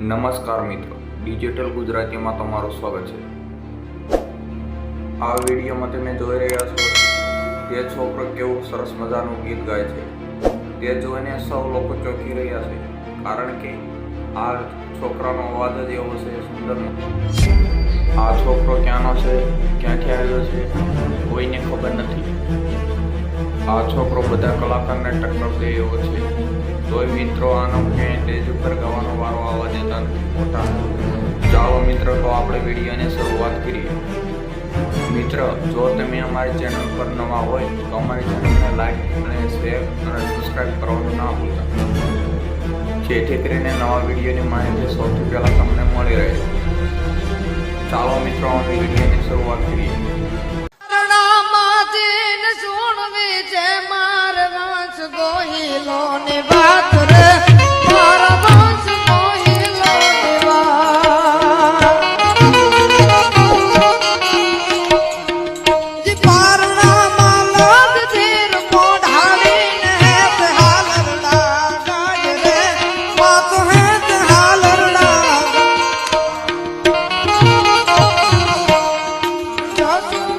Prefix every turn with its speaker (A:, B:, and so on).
A: નમસ્કાર મિત્રો, ડિજિટલ ગુજરાતીમાં તમારું સ્વાગત છે. આ વિડીયોમાં તમે જોઈ રહ્યા છો તે છોકરો કેવું સરસ મજાનું ગીત ગાય છે. તે જોઈને સૌ લોકો ચોંકી રહ્યા છે, કારણ કે આ છોકરાનો અવાજ જ એવો છે, સુંદર આ છોકરો ક્યાંનો છે ક્યાંથી આવ્યો છે, કોઈને ખબર નથી. આ છોકરો બધા કલાકારને ટક્કર દે એવો છે. તોય મિત્રો, આનો ક્યાંય સ્ટેજ ઉપર ગાવાનો વારો આવવા દેતા નથી. મોટા. ચાલો મિત્રો, તો આપણે વિડીયોની શરૂઆત કરીએ. મિત્ર, જો તમે અમારી ચેનલ પર નવા હોય, તો અમારી ચેનલને લાઈક અને શેર અને સબસ્ક્રાઈબ કરવાનું ના ભૂલતા. જેથી કરીને નવા વિડીયોની માહિતી સૌથી પહેલાં તમને મળી રહે. ત્રણ વિડીયોની શરૂઆત કરીએ
B: સોણ મે જય માર વાંસ ગોહિલો ને વાત Rasul